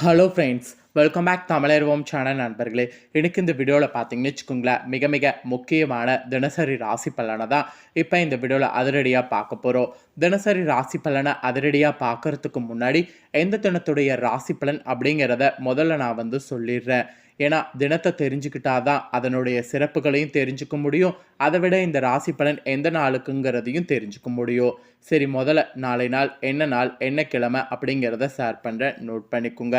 Hello friends welcome back தமிழர்வோம் channel நண்பர்களே. எனக்கு இந்த வீடியோவில் பார்த்தீங்கன்னு வச்சுக்கோங்களேன் மிக மிக முக்கியமான தினசரி ராசி பலனை தான் இப்போ இந்த வீடியோவில் அதிரடியாக பார்க்க போகிறோம் தினசரி ராசி பலனை அதிரடியாக பார்க்கறதுக்கு முன்னாடி எந்த தினத்துடைய ராசி பலன் அப்படிங்கிறத முதல்ல நான் வந்து சொல்லிடுறேன். ஏன்னா தினத்தை தெரிஞ்சுக்கிட்டா தான் அதனுடைய சிறப்புகளையும் தெரிஞ்சுக்க முடியும். அதை விட இந்த ராசி பலன் எந்த நாளுக்குங்கிறதையும் தெரிஞ்சுக்க முடியும். சரி முதல்ல நாளை நாள் என்ன நாள் என்ன கிழமை அப்படிங்கிறத ஷேர் பண்ணுறேன் நோட் பண்ணிக்கோங்க.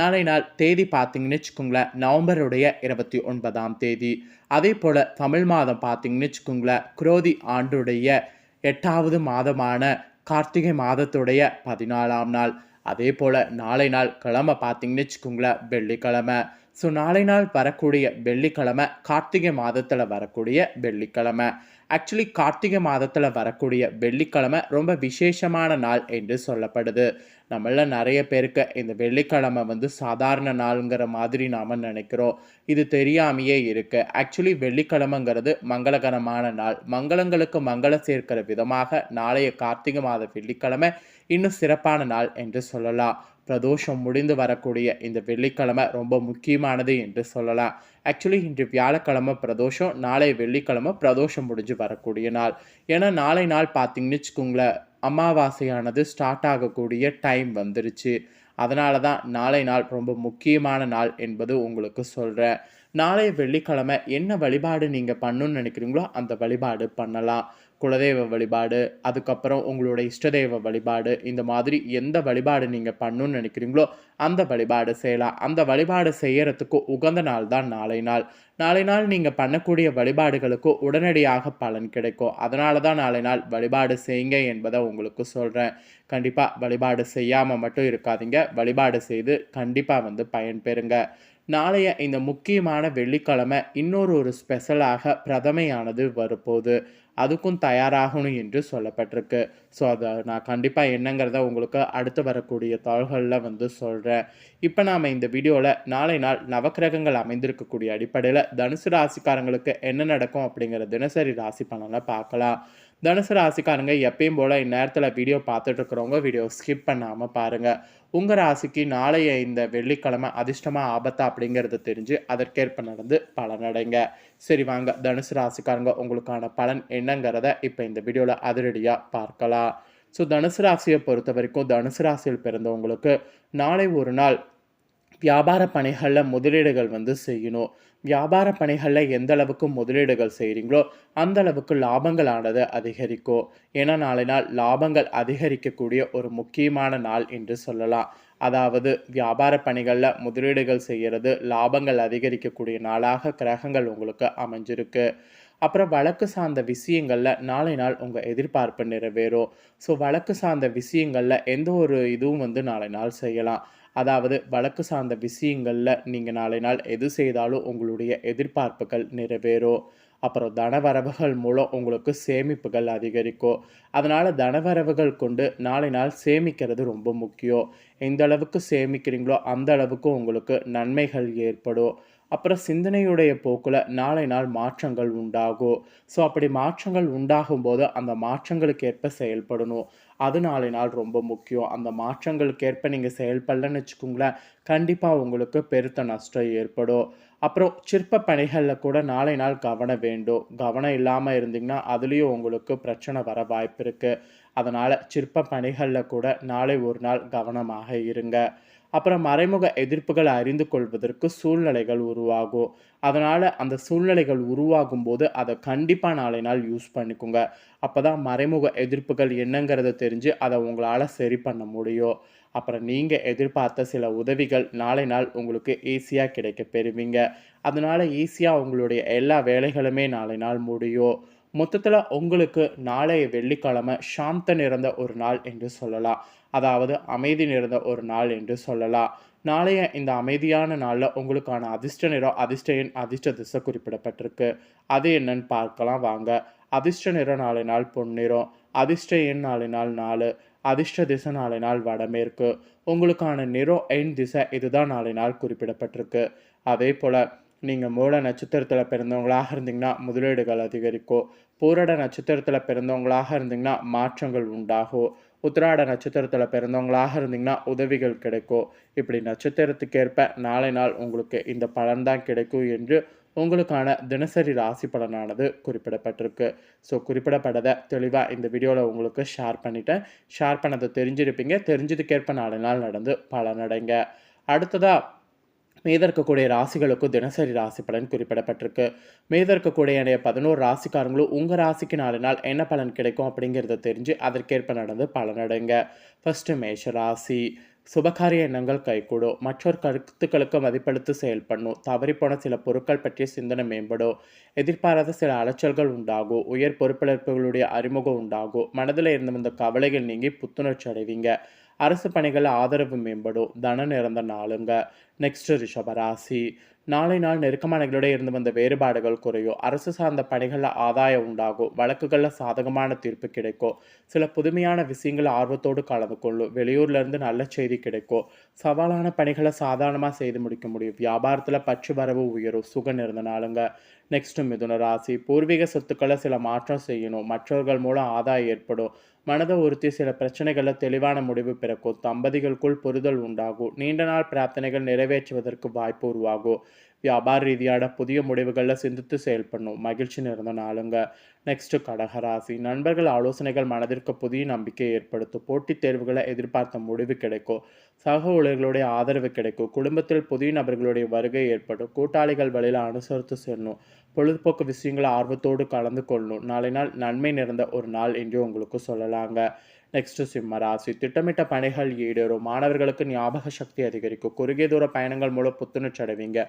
நாளை நாள் தேதி பார்த்தீங்கன்னு வச்சுக்கோங்களேன் நவம்பருடைய இருபத்தி ஒன்பதாம் தேதி. அதே போல் தமிழ் மாதம் பார்த்தீங்கன்னு வச்சுக்கோங்களேன் குரோதி ஆண்டுடைய எட்டாவது மாதமான கார்த்திகை மாதத்துடைய பதினாலாம் நாள். அதே போல் நாளை நாள் கிழமை பார்த்தீங்கன்னு வச்சுக்கோங்களேன் வெள்ளிக்கிழமை. ஸோ நாளை நாள் வரக்கூடிய வெள்ளிக்கிழமை கார்த்திகை மாதத்தில் வரக்கூடிய வெள்ளிக்கிழமை. ஆக்சுவலி கார்த்திகை மாதத்தில் வரக்கூடிய வெள்ளிக்கிழமை ரொம்ப விசேஷமான நாள் என்று சொல்லப்படுது. நம்மள நிறைய பேருக்கு இந்த வெள்ளிக்கிழமை வந்து சாதாரண நாளுங்கிற மாதிரி நாம் நினைக்கிறோம். இது தெரியாமையே இருக்கு. ஆக்சுவலி வெள்ளிக்கிழமைங்கிறது மங்களகரமான நாள். மங்களங்களுக்கு மங்களம் சேர்க்கிற விதமாக நாளைய கார்த்திகை மாத வெள்ளிக்கிழமை இன்னும் சிறப்பான நாள் என்று சொல்லலாம். பிரதோஷம் முடிந்து வரக்கூடிய இந்த வெள்ளிக்கிழமை ரொம்ப முக்கியமானது என்று சொல்லலாம். ஆக்சுவலி இன்று வியாழக்கிழமை பிரதோஷம் நாளை வெள்ளிக்கிழமை பிரதோஷம் முடிஞ்சு வரக்கூடிய நாள். ஏன்னா நாளை நாள் பார்த்தீங்கன்னு வச்சுக்கோங்களேன் அமாவாசையானது ஸ்டார்ட் ஆகக்கூடிய டைம் வந்துருச்சு. அதனால தான் நாளை நாள் ரொம்ப முக்கியமான நாள் என்பது உங்களுக்கு சொல்கிறேன் நாளை வெள்ளிக்கிழமை என்ன வழிபாடு நீங்கள் பண்ணணும்னு நினைக்கிறீங்களோ அந்த வழிபாடு பண்ணலாம். குலதெய்வ வழிபாடு அதுக்கப்புறம் உங்களோட இஷ்டதெய்வ வழிபாடு இந்த மாதிரி எந்த வழிபாடு நீங்கள் பண்ணணும்னு நினைக்கிறீங்களோ அந்த வழிபாடு செய்யலாம். அந்த வழிபாடு செய்யறதுக்கு உகந்த நாள் தான் நாளை நாள். நாளை நாள் நீங்கள் பண்ணக்கூடிய வழிபாடுகளுக்கு உடனடியாக பலன் கிடைக்கும். அதனால தான் நாளை நாள் வழிபாடு செய்யுங்க என்பதை உங்களுக்கு சொல்கிறேன் கண்டிப்பாக வழிபாடு செய்யாமல் மட்டும் இருக்காதீங்க. வழிபாடு செய்து கண்டிப்பாக வந்து பயன்பெறுங்க நாளைய இந்த முக்கியமான வெள்ளிக்கிழமை இன்னொரு ஒரு ஸ்பெஷலாக பிரதமையானது வரப்போகுது. அதுக்கும் தயாராகணும் என்று சொல்லப்பட்டிருக்கு. ஸோ அதை நான் கண்டிப்பாக என்னங்கிறத உங்களுக்கு அடுத்து வரக்கூடிய தாள்களில் வந்து சொல்கிறேன் இப்போ நாம் இந்த வீடியோவில் நாளை நாள் நவக்கிரகங்கள் அமைந்திருக்கக்கூடிய அடிப்படையில் தனுசு ராசிக்காரங்களுக்கு என்ன நடக்கும் அப்படிங்கிற தினசரி ராசி பலனை பார்க்கலாம். தனுசு ராசிக்காரங்க எப்பயும் போல் இந்நேரத்தில் வீடியோ பார்த்துட்டு இருக்கிறவங்க வீடியோ ஸ்கிப் பண்ணாமல் பாருங்கள் உங்கள் ராசிக்கு நாளைய இந்த வெள்ளிக்கிழமை அதிர்ஷ்டமாக ஆபத்தா அப்படிங்கிறத தெரிஞ்சு அதற்கேற்ப நடந்து பலனடைங்க சரி வாங்க. தனுசு ராசிக்காரங்க உங்களுக்கான பலன் என்னங்கிறத இப்போ இந்த வீடியோவில் அதிரடியாக பார்க்கலாம். ஸோ தனுசு ராசியை பொறுத்த வரைக்கும் தனுசு ராசியில் பிறந்தவங்களுக்கு நாளை ஒரு நாள் வியாபார பணிகளில் முதலீடுகள் வந்து செய்யணும். வியாபார பணிகளில் எந்த அளவுக்கு முதலீடுகள் செய்கிறீங்களோ அந்த அளவுக்கு லாபங்களானது அதிகரிக்கும். ஏன்னா நாளை நாள் லாபங்கள் அதிகரிக்கக்கூடிய ஒரு முக்கியமான நாள் என்று சொல்லலாம். அதாவது வியாபார பணிகளில் முதலீடுகள் செய்கிறது லாபங்கள் அதிகரிக்கக்கூடிய நாளாக கிரகங்கள் உங்களுக்கு அமைஞ்சிருக்கு. அப்புறம் வழக்கு சார்ந்த விஷயங்களில் நாளை நாள் உங்கள் எதிர்பார்ப்பு நிறைவேறும். ஸோ வழக்கு சார்ந்த விஷயங்களில் எந்த ஒரு இதுவும் வந்து நாளை நாள் செய்யலாம். அதாவது வழக்கு சார்ந்த விஷயங்களில் நீங்கள் நாளை நாள் எது செய்தாலும் உங்களுடைய எதிர்பார்ப்புகள் நிறைவேறும். அப்புறம் தனவரவுகள் மூலம் உங்களுக்கு சேமிப்புகள் அதிகரிக்கும். அதனால் தனவரவுகள் கொண்டு நாளை நாள் சேமிக்கிறது ரொம்ப முக்கியம். எந்த அளவுக்கு சேமிக்கிறீங்களோ அந்த அளவுக்கு உங்களுக்கு நன்மைகள் ஏற்படும். அப்புறம் சிந்தனையுடைய போக்கில் நாளை நாள் மாற்றங்கள் உண்டாகும். ஸோ அப்படி மாற்றங்கள் உண்டாகும் போது அந்த மாற்றங்களுக்கு ஏற்ப செயல்படணும். அது நாளை நாள் ரொம்ப முக்கியம். அந்த மாற்றங்களுக்கு ஏற்ப நீங்கள் செயல்படலன்னு வச்சுக்கோங்களேன் கண்டிப்பாக உங்களுக்கு பெருத்த நஷ்டம் ஏற்படும். அப்புறம் சிற்ப பணிகளில் கூட நாளை நாள் கவனம் வேண்டும். கவனம் இல்லாமல் இருந்தீங்கன்னா அதுலேயும் உங்களுக்கு பிரச்சனை வர வாய்ப்பு இருக்குது அதனால் சிற்ப பணிகளில் கூட நாளை ஒரு நாள் கவனமாக இருங்க. அப்புறம் மறைமுக எதிர்ப்புகளை அறிந்து கொள்வதற்கு சூழ்நிலைகள் உருவாகும். அதனால் அந்த சூழ்நிலைகள் உருவாகும் போது அதை கண்டிப்பாக நாளை நாள் யூஸ் பண்ணிக்கோங்க. அப்போ தான் மறைமுக எதிர்ப்புகள் என்னங்கிறத தெரிஞ்சு அதை உங்களால் சரி பண்ண முடியும். அப்புறம் நீங்கள் எதிர்பார்த்த சில உதவிகள் நாளை நாள் உங்களுக்கு ஈஸியாக கிடைக்க பெறுவீங்க. அதனால் ஈஸியாக உங்களுடைய எல்லா வேலைகளுமே நாளை நாள் முடியும். மொத்தத்தில் உங்களுக்கு நாளைய வெள்ளிக்கிழமை சாந்த நிறைந்த ஒரு நாள் என்று சொல்லலாம். அதாவது அமைதி நிறைந்த ஒரு நாள் என்று சொல்லலாம். நாளைய இந்த அமைதியான நாளில் உங்களுக்கான அதிர்ஷ்ட நிறம் அதிர்ஷ்ட எண் அதிர்ஷ்ட திசை குறிப்பிடப்பட்டிருக்கு. அது என்னன்னு பார்க்கலாம் வாங்க. அதிர்ஷ்ட நிறம் நாளை நாள் பொன்னிறம் அதிர்ஷ்ட எண் நாளை நாள் நாலு அதிர்ஷ்ட திசை நாளை நாள் வடமேற்கு. உங்களுக்கான நிறம் எண் திசை இதுதான் நாளை நாள் குறிப்பிடப்பட்டிருக்கு. அதே போல் நீங்கள் மூல நட்சத்திரத்தில் பிறந்தவங்களாக இருந்தீங்கன்னா முதலீடுகள் அதிகரிக்கும். பூரட நட்சத்திரத்தில் பிறந்தவங்களாக இருந்தீங்கன்னா மாற்றங்கள் உண்டாகும். உத்திராட நட்சத்திரத்தில் பிறந்தவங்களாக இருந்தீங்கன்னா உதவிகள் கிடைக்கும். இப்படி நட்சத்திரத்துக்கேற்ப நாளை நாள் உங்களுக்கு இந்த பலன் தான் கிடைக்கும் என்று உங்களுக்கான தினசரி ராசி பலனானது குறிப்பிடப்பட்டிருக்கு. ஸோ குறிப்பிடப்பட்டதை தெளிவாக இந்த வீடியோவில் உங்களுக்கு ஷேர் பண்ணிட்டேன். ஷேர் பண்ணதை தெரிஞ்சிருப்பீங்க. தெரிஞ்சதுக்கேற்ப நாலு நாள் நடந்து பலனடைங்க. அடுத்ததாக மீத இருக்கக்கூடிய ராசிகளுக்கும் தினசரி ராசி பலன் குறிப்பிடப்பட்டிருக்கு. மீத இருக்கக்கூடிய என்னுடைய பதினோரு ராசிக்காரங்களும் உங்கள் ராசிக்கு நாலு நாள் என்ன பலன் கிடைக்கும் அப்படிங்கிறத தெரிஞ்சு அதற்கேற்ப நடந்து பலனடைங்க ஃபஸ்ட்டு மேஷ ராசி. சுபகாரிய எண்ணங்கள் கைகூடும். மற்றொரு கருத்துக்களுக்கு மதிப்பளித்து செயல்படணும். தவறிப்போன சில பொருட்கள் பற்றிய சிந்தனை மேம்படும். எதிர்பாராத சில அலைச்சல்கள் உண்டாகும். உயர் பொறுப்பிழப்புகளுடைய அறிமுகம் உண்டாகும். மனதில் இருந்து வந்த கவலைகள் நீங்கி புத்துணர்ச்சி அடைவீங்க. அரசு பணிகள் ஆதரவு மேம்படும். தன நிறந்த நாளுங்க. நெக்ஸ்ட் ரிஷபராசி. நாளை நாள் நெருக்கமானங்களோட இருந்து வந்த வேறுபாடுகள் குறையும். அரசு சார்ந்த பணிகளில் ஆதாயம் உண்டாகும். வழக்குகளில் சாதகமான தீர்ப்பு கிடைக்கும். சில புதுமையான விஷயங்களை ஆர்வத்தோடு கலந்து கொள்ளும். வெளியூர்லேருந்து நல்ல செய்தி கிடைக்கும். சவாலான பணிகளை சாதாரணமாக செய்து முடிக்க முடியும். வியாபாரத்தில் பற்று வரவு உயரும். சுகம் இருந்தனாலுங்க நெக்ஸ்ட் மிதுன ராசி. பூர்வீக சொத்துக்களை சில மாற்றம் செய்யணும். மற்றவர்கள் மூலம் ஆதாயம் ஏற்படும். மனதை உறுத்தி சில பிரச்சனைகளில் தெளிவான முடிவு பிறக்கும். தம்பதிகளுக்குள் புரிதல் உண்டாகும். நீண்ட நாள் பிரார்த்தனைகள் நிறைவேற்றுவதற்கு வாய்ப்பு உருவாகும். வியாபார ரீதியான புதிய முடிவுகளில் சிந்தித்து செயல்படணும் மகிழ்ச்சி நிறைந்த நாளுங்க. நெக்ஸ்ட் கடகராசி நண்பர்கள் ஆலோசனைகள் மனதிற்கு புதிய நம்பிக்கை ஏற்படுத்தும். போட்டித் தேர்வுகளை எதிர்பார்த்த முடிவு கிடைக்கும். சக ஊழியர்களுடைய ஆதரவு கிடைக்கும். குடும்பத்தில் புதிய நபர்களுடைய வருகை ஏற்படும். கூட்டாளிகள் வழியில் அனுசரித்து செல்லணும் பொழுதுபோக்கு விஷயங்களை ஆர்வத்தோடு கலந்து கொள்ளணும் நாளை நாள் நன்மை நிறைந்த ஒரு நாள் என்று உங்களுக்கு சொல்லலாங்க. நெக்ஸ்ட் சிம்ம ராசி. திட்டமிட்ட பணிகள் ஈடேறும். மாணவர்களுக்கு ஞாபக சக்தி அதிகரிக்கும். குறுகிய தூர பயணங்கள் மூலம் புத்துணர்ச்சி அடைவீங்க.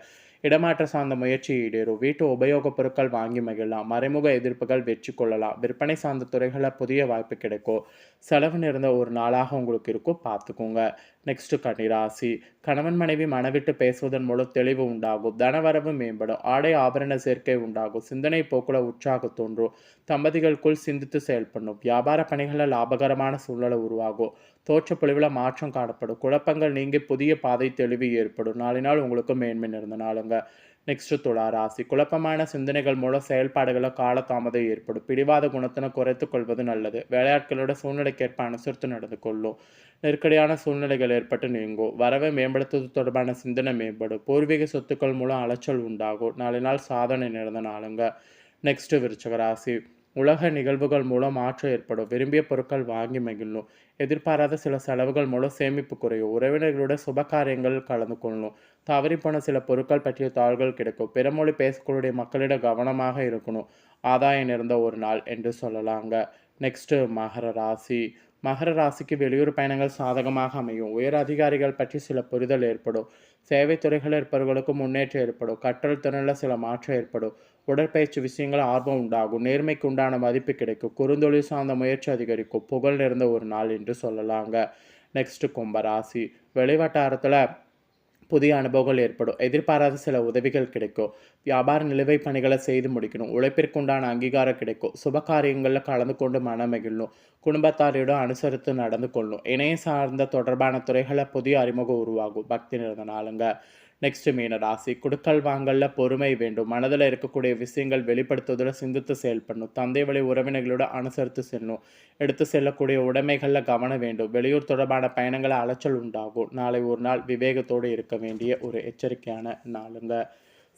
இடமாற்ற சார்ந்த முயற்சி ஈடேறும். வீட்டு உபயோகப் பொருட்கள் வாங்கி மகிழலாம். மறைமுக எதிர்ப்புகள் வெற்றி கொள்ளலாம். விற்பனை சார்ந்த துறைகளில் புதிய வாய்ப்பு கிடைக்கும். செலவு நிறைந்த ஒரு நாளாக உங்களுக்கு இருக்கும். பார்த்துக்கோங்க. நெக்ஸ்ட் கன்னிராசி. கணவன் மனைவி மனவிட்டு பேசுவதன் மூலம் தெளிவு உண்டாகும். தனவரவு மேம்படும். ஆடை ஆபரண சேர்க்கை உண்டாகும். சிந்தனை போக்குல உற்சாக தோன்றும். தம்பதிகளுக்குள் சிந்தித்து செயல்படணும். வியாபார பணிகளில் லாபகரமான சூழ்நிலை உருவாகும். தோற்றப்பொழிவில் மாற்றம் காணப்படும். குழப்பங்கள் நீங்கி புதிய பாதை தெளிவு ஏற்படும். நாளை நாள் உங்களுக்கு மேன்மை இருந்த நாளுங்க. நெக்ஸ்ட் துளா ராசி. குழப்பமான சிந்தனைகள் மூலம் செயல்பாடுகளை காலதாமதம் ஏற்படும். பிடிவாத குணத்தினை குறைத்து கொள்வது நல்லது. வேலையாட்களோட சூழ்நிலைக்கேற்ப அனுசரித்து நடந்து கொள்ளும். நெருக்கடியான சூழ்நிலைகள் ஏற்பட்டு நீங்கும். வரவை மேம்படுத்துவது தொடர்பான சிந்தனை மேம்படும். பூர்வீக சொத்துக்கள் மூலம் அலைச்சல் உண்டாகும். நாளை நாள் சாதனை நிறந்த நாளுங்க நெக்ஸ்ட் விருச்சக ராசி. உலக நிகழ்வுகள் மூலம் மாற்றம் ஏற்படும். விரும்பிய பொருட்கள் வாங்கி மகிழணும் எதிர்பாராத சில செலவுகள் மூலம் சேமிப்பு குறையும். உறவினர்களோட சுப காரியங்கள் கலந்து கொள்ளணும் தவறிப்போன சில பொருட்கள் பற்றிய தாள்கள் கிடைக்கும். பிறமொழி பேசக்கூடிய மக்களிடம் கவனமாக இருக்கணும். ஆதாயம் இருந்த ஒரு நாள் என்று சொல்லலாங்க. நெக்ஸ்ட்டு மகர ராசி. மகர ராசிக்கு வெளியூர் பயணங்கள் சாதகமாக அமையும். உயர் அதிகாரிகள் பற்றி சில புரிதல் ஏற்படும். சேவை துறைகளில் இருப்பவர்களுக்கு முன்னேற்றம் ஏற்படும். கற்றல் திறனில் சில மாற்றம் ஏற்படும். உடற்பயிற்சி விஷயங்கள் ஆர்வம் உண்டாகும். நேர்மைக்கு உண்டான மதிப்பு கிடைக்கும். குறுந்தொழில் சார்ந்த முயற்சி அதிகரிக்கும். புகழ் நிறைந்த ஒரு நாள் என்று சொல்லலாங்க. நெக்ஸ்ட்டு கும்பராசி வெளிவட்டாரத்தில் புதிய அனுபவங்கள் ஏற்படும். எதிர்பாராத சில உதவிகள் கிடைக்கும். வியாபார நிலுவை பணிகளை செய்து முடிக்கணும். உழைப்பிற்குண்டான அங்கீகாரம் கிடைக்கும். சுப காரியங்களில் கலந்து கொண்டு மனம் மகிழணும். குடும்பத்தாரிடம் அனுசரித்து நடந்து கொள்ளணும். இணைய சார்ந்த தொடர்பான துறைகளை புதிய அறிமுகம் உருவாகும். பக்தி நிறந்த நாளுங்க. நெக்ஸ்ட் மீன ராசி குடுக்கல் வாங்கல பொறுமை வேண்டும் மனதில் இருக்கக்கூடிய விஷயங்கள் வெளிப்படுத்துவதில் சிந்தித்து செயல்படணும் தந்தை வழி உறவினர்களோட அனுசரித்து செல்லணும் எடுத்து செல்லக்கூடிய உடைமைகளில் கவனம் வேண்டும் வெளியூர் தொடர்பான பயணங்களை அலைச்சல் உண்டாகும் நாளை ஒரு நாள் விவேகத்தோடு இருக்க வேண்டிய ஒரு எச்சரிக்கையான நாளுங்க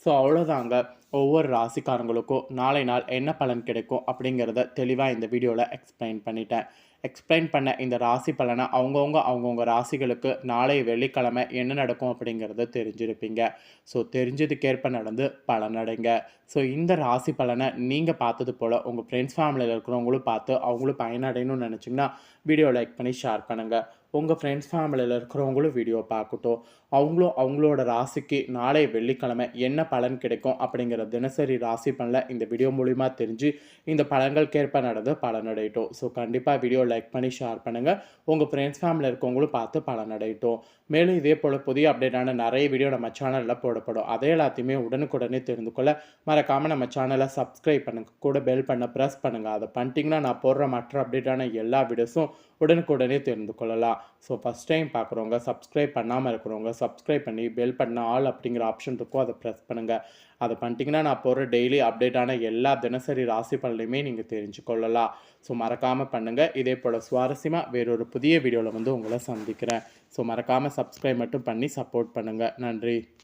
ஸோ அவ்வளோதாங்க ஒவ்வொரு ராசிக்காரங்களுக்கும் நாளை நாள் என்ன பலன் கிடைக்கும் அப்படிங்கிறத தெளிவாக இந்த வீடியோவில் எக்ஸ்பிளைன் பண்ணிட்டேன் எக்ஸ்பிளைன் பண்ண இந்த ராசி பலனை அவங்கவுங்க அவங்கவுங்க ராசிகளுக்கு நாளை வெள்ளிக்கிழமை என்ன நடக்கும் அப்படிங்கிறத தெரிஞ்சிருப்பீங்க. ஸோ தெரிஞ்சதுக்கேற்ப நடந்து பலனடைங்க ஸோ இந்த ராசி பலனை நீங்கள் பார்த்தது போல் உங்கள் ஃப்ரெண்ட்ஸ் ஃபேமிலியில் இருக்கிறவங்களும் பார்த்து அவங்களும் பயனடையணும்னு நினச்சிங்கன்னா வீடியோ லைக் பண்ணி ஷேர் பண்ணுங்கள் உங்கள் ஃப்ரெண்ட்ஸ் ஃபேமிலியில் இருக்கிறவங்களும் வீடியோ பார்க்கட்டும். அவங்களும் அவங்களோட ராசிக்கு நாளை வெள்ளிக்கிழமை என்ன பலன் கிடைக்கும் அப்படிங்கிற தினசரி ராசி பலனை இந்த வீடியோ மூலிமா தெரிஞ்சு இந்த பலன்களுக்கேற்ப நடந்து பலனடையட்டும். ஸோ கண்டிப்பாக வீடியோ லைக் பண்ணி ஷேர் பண்ணுங்கள் உங்கள் ஃப்ரெண்ட்ஸ் ஃபேமிலியில் இருக்கவங்களும் பார்த்து பலனடையட்டும். மேலும் இதே போல் புதிய அப்டேட்டான நிறைய வீடியோ நம்ம சேனலில் போடப்படும். அதே எல்லாத்தையுமே உடனுக்குடனே தெரிந்து கொள்ள மறக்காமல் நம்ம சேனலை சப்ஸ்கிரைப் பண்ணுங்கள் கூட பெல் பண்ண ப்ரெஸ் பண்ணுங்கள் அதை பண்ணிட்டீங்கன்னா நான் போடுற மற்ற அப்டேட்டான எல்லா வீடியோஸும் உடனுக்குடனே தெரிந்து கொள்ளலாம். ஸோ ஃபஸ்ட் டைம் பார்க்குறவங்க சப்ஸ்கிரைப் பண்ணாமல் இருக்கிறவங்க சப்ஸ்கிரைப் பண்ணி பெல் பண்ண ஆல் அப்படிங்கிற ஆப்ஷன் இருக்கும் அதை ப்ரெஸ் பண்ணுங்கள் அதை பண்ணிட்டீங்கன்னா நான் போகிற டெய்லி அப்டேட்டான எல்லா தினசரி ராசி பலனையுமே நீங்கள் தெரிஞ்சு கொள்ளலாம். ஸோ மறக்காமல் பண்ணுங்கள் இதே போல் சுவாரஸ்யமாக வேறொரு புதிய வீடியோவில் வந்து உங்களை சந்திக்கிறேன். ஸோ மறக்காமல் சப்ஸ்கிரைப் மட்டும் பண்ணி சப்போர்ட் பண்ணுங்கள் நன்றி.